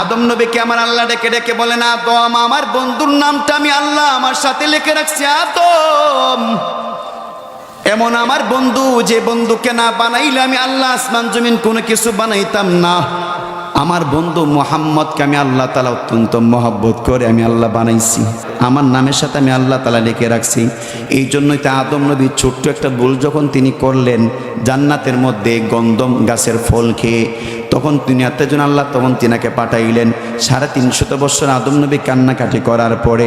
আদম নবীকে আমার আল্লাহ ডেকে ডেকে বলেন, আদম, আমার বন্ধুর নামটা আমি আল্লাহ, আমার সাথে লিখে রাখছি আদম। এমন আমার বন্ধু, যে বন্ধুকে না বানাইলে আমি আল্লাহ আসমান জমিন কোনো কিছু বানাইতাম না। আমার বন্ধু মোহাম্মদকে আমি আল্লাহ তালা অত্যন্ত মহব্বত করে আমি আল্লাহ বানাইছি। আমার নামের সাথে আমি আল্লাহ তালা লিখে রাখছি। এই জন্যই তা আদম নবী ছোট্ট একটা ভুল যখন তিনি করলেন, জান্নাতের মধ্যে গন্ধম গাছের ফল খেয়ে তখন তিনি আত্মজন আল্লাহ তখন তিনাকে পাঠাইলেন। সাড়ে তিনশত বছর আদম নবী কান্নাকাটি করার পরে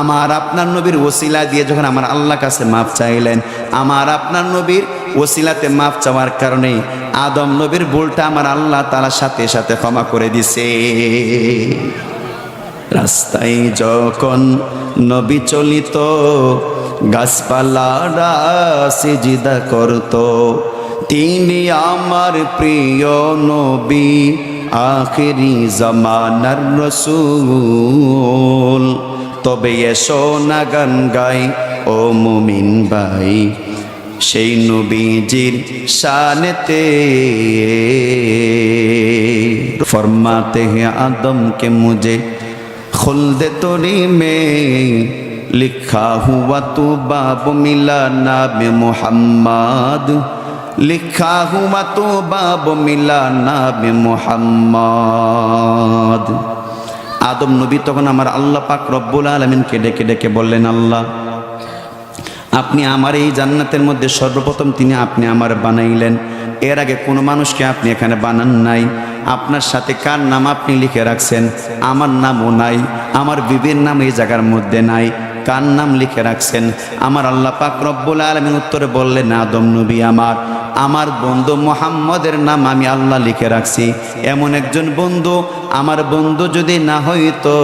আমার আপনার নবীর ওসিলা দিয়ে যখন আমার আল্লাহ কাছে মাপ চাইলেন, আমার আপনার নবীর ওসিলাতে মাপ চাওয়ার কারণে আদম নবীর ভুলটা আমার আল্লাহ তালার সাথে সাথে ক্ষমা করে দিছে। রাস্তায় যখন নবী চলিত গাছপালারা সিজিদা করত, তিনি আমার প্রিয় নবী, আখেরি জমানার রসুল। তবে এসো না গান গাই, ও মুমিন ভাই। সেই নবীজির শানেতে फरमाते हैं आदम के मुझे खुल्द तोरी में लिखा हुआ तू बाब मिला नाब मोहम्मद लिखा हुआ तू बाब मिला नाब মোহাম্মদ আদম নবী তখন আমার আল্লাহ পাক রব্বুল আলমিনকে ডেকে ডেকে বললেন আল্লাহ আপনি আমার এই জান্নাতের মধ্যে সর্বপ্রথম তিনি আপনি আমার বানাইলেন। এর আগে কোনো মানুষকে আপনি এখানে বানান নাই। আপনার সাথে কার নাম আপনি লিখে রাখছেন? আমার নামও নাই। আমার বিবির নাম এই জায়গার মধ্যে নাই। কার নাম লিখে রাখছেন? আমার আল্লাহ পাক রব্বুল আলমী উত্তরে বললেন, আদম নবী আমার। আমার বন্ধু মোহাম্মদের নাম আমি আল্লাহ লিখে রাখছি। এমন একজন বন্ধু, আমার বন্ধু যদি না হইতো,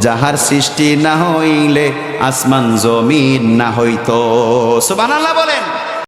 যাহার সৃষ্টি না হইলে আসমান জমিন না হইতো। সুবহানাল্লাহ বলেন।